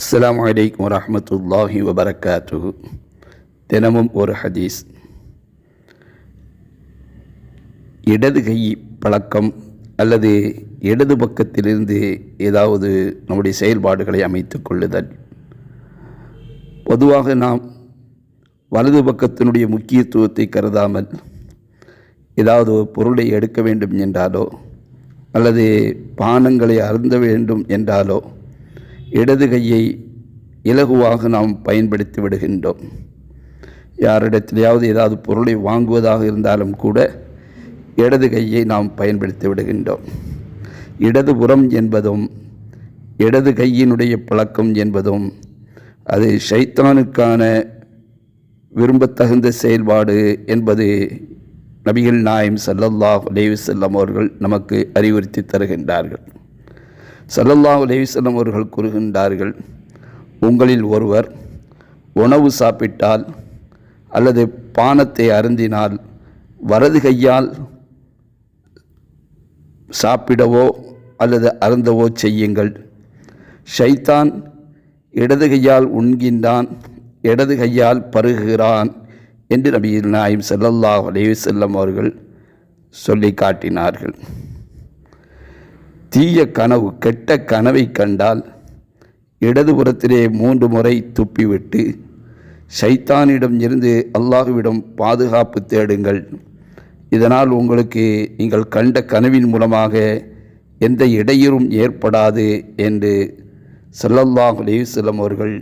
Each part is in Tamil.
அஸ்லாம் வலைக்கம் வரமத்துல்லாஹி வபரகாத்து தினமும் ஒரு ஹதீஸ். இடது கை பழக்கம் அல்லது இடது பக்கத்திலிருந்து ஏதாவது நம்முடைய செயல்பாடுகளை அமைத்து கொள்ளுதல். பொதுவாக நாம் வலது பக்கத்தினுடைய முக்கியத்துவத்தை கருதாமல் ஏதாவது பொருளை எடுக்க வேண்டும் என்றாலோ அல்லது பானங்களை அருந்த வேண்டும் என்றாலோ இடது கையை இலகுவாக நாம் பயன்படுத்தி விடுகின்றோம். யாரிடத்திலேயாவது ஏதாவது பொருளை வாங்குவதாக இருந்தாலும் கூட இடது கையை நாம் பயன்படுத்தி விடுகின்றோம். இடதுபுறம் என்பதும் இடது கையினுடைய பழக்கம் என்பதும் அது ஷைத்தானுக்கான விரும்பத்தகுந்த செயல்பாடு என்பது நபிகள் நாயம் சல்லல்லாஹ் அலைவிசல்லம் அவர்கள் நமக்கு அறிவுறுத்தி தருகின்றார்கள். சல்லல்லா அலைவிசல்லம் அவர்கள் கூறுகின்றார்கள் உங்களில் ஒருவர் உணவு சாப்பிட்டால் அல்லது பானத்தை அருந்தினால் வரது கையால் சாப்பிடவோ அல்லது அருந்தவோ செய்யுங்கள். ஷைத்தான் இடது கையால் உண்கின்றான் இடது கையால் பருகுகிறான் என்று நபியில் நாயும் செல்லல்லாஹ் அலைவசல்லம் அவர்கள் சொல்லி காட்டினார்கள். தீய கனவு கெட்ட கனவை கண்டால் இடதுபுறத்திலே மூன்று முறை துப்பிவிட்டு ஷைத்தானிடம் இருந்து அல்லாஹுவிடம் பாதுகாப்பு தேடுங்கள். இதனால் உங்களுக்கு நீங்கள் கண்ட கனவின் மூலமாக எந்த இடையூறும் ஏற்படாது என்று சல்லல்லாஹ் அலையுசல்லம் அவர்கள்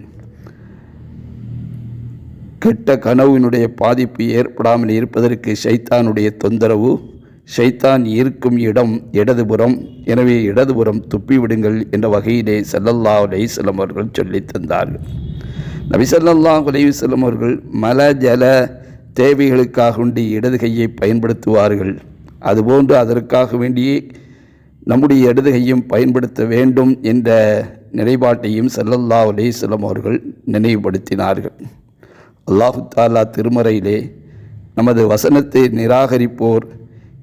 கெட்ட கனவினுடைய பாதிப்பு ஏற்படாமல் இருப்பதற்கு ஷைத்தானுடைய தொந்தரவு ஷைத்தான் இருக்கும் இடம் இடதுபுறம் எனவே இடதுபுறம் துப்பிவிடுங்கள் என்ற வகையிலே சல்லல்லா அலையுசல்லம் அவர்கள் சொல்லி தந்தார்கள். நபி சல்லாஹ் அலையுசல்லம் அவர்கள் மல ஜல தேவைகளுக்காக வேண்டி இடது கையை பயன்படுத்துவார்கள். அதுபோன்று அதற்காக வேண்டியே நம்முடைய இடது கையும் பயன்படுத்த வேண்டும் என்ற நிலைப்பாட்டையும் சல்லல்லா அலையுசல்லம் அவர்கள் நினைவுபடுத்தினார்கள். அல்லாஹு தாலா திருமறையிலே நமது வசனத்தை நிராகரிப்போர்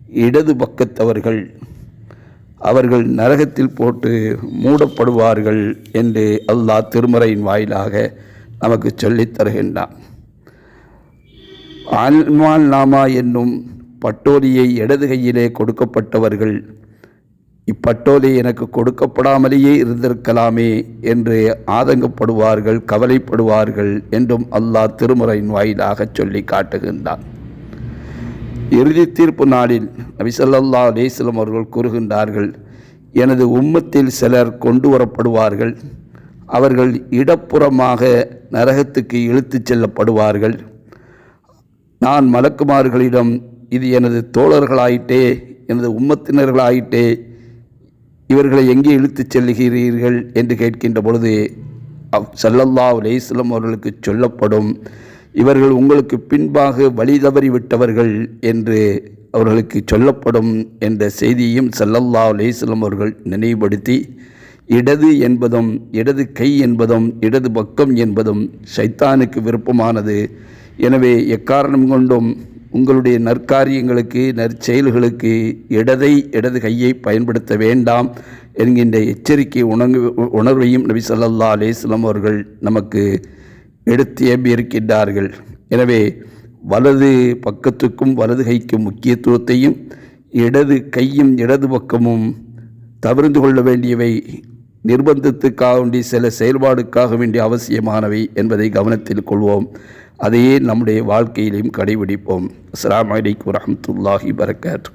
இடது பக்கத்தவர்கள் அவர்கள் நரகத்தில் போட்டு மூடப்படுவார்கள் என்று அல்லாஹ் திருமறையின் வாயிலாக நமக்கு சொல்லித் தருகின்றான். ஆன்மால் நாமா என்னும் பட்டோலியை இடது கையிலே கொடுக்கப்பட்டவர்கள் இப்பட்டோலை எனக்கு கொடுக்கப்படாமலேயே இருந்திருக்கலாமே என்று ஆதங்கப்படுவார்கள் கவலைப்படுவார்கள் என்றும் அல்லாஹ் திருமுறையின் வாயிலாக சொல்லி காட்டுகின்றான். இறுதி தீர்ப்பு நாளில் நபிசல்லா அலேஸ்லம் அவர்கள் கூறுகின்றார்கள் எனது உம்மத்தில் சிலர் கொண்டு வரப்படுவார்கள். அவர்கள் இடப்புறமாக நரகத்துக்கு இழுத்துச் செல்லப்படுவார்கள். நான் மலக்குமார்களிடம் இது எனது தோழர்களாயிட்டே எனது உம்மத்தினர்களாயிட்டே இவர்களை எங்கே இழுத்துச் செல்லுகிறீர்கள் என்று கேட்கின்ற பொழுது சல்லல்லா அலேஸ்லம் அவர்களுக்கு சொல்லப்படும் இவர்கள் உங்களுக்கு பின்பாக வழி தவறிவிட்டவர்கள் என்று அவர்களுக்கு சொல்லப்படும் என்ற செய்தியும் சல்லல்லா அலேஸ்லம் அவர்கள் நினைவுபடுத்தி இடது என்பதும் இடது கை என்பதும் இடது பக்கம் என்பதும் சைத்தானுக்கு விருப்பமானது. எனவே எக்காரணம் கொண்டும் உங்களுடைய நற்காரியங்களுக்கு நற்செயல்களுக்கு இடதை இடது கையை பயன்படுத்த வேண்டாம் என்கின்ற எச்சரிக்கை உணர்வு உணர்வையும் நபி சொல்லல்லா அலேஸ்லம் அவர்கள் நமக்கு எடுத்து ஏம்பியிருக்கின்றார்கள் எனவே வலது பக்கத்துக்கும் வலது கைக்கும் முக்கியத்துவத்தையும் இடது கையும் இடது பக்கமும் தவிர்ந்து கொள்ள வேண்டியவை நிர்பந்தத்துக்காக வேண்டிய சில செயல்பாடுக்காக வேண்டிய அவசியமானவை என்பதை கவனத்தில் கொள்வோம். அதையே நம்முடைய வாழ்க்கையிலையும் கடைபிடிப்போம். அஸ்லாம் வலைக்கம் வரமத்துல்லாஹி வரகாத்து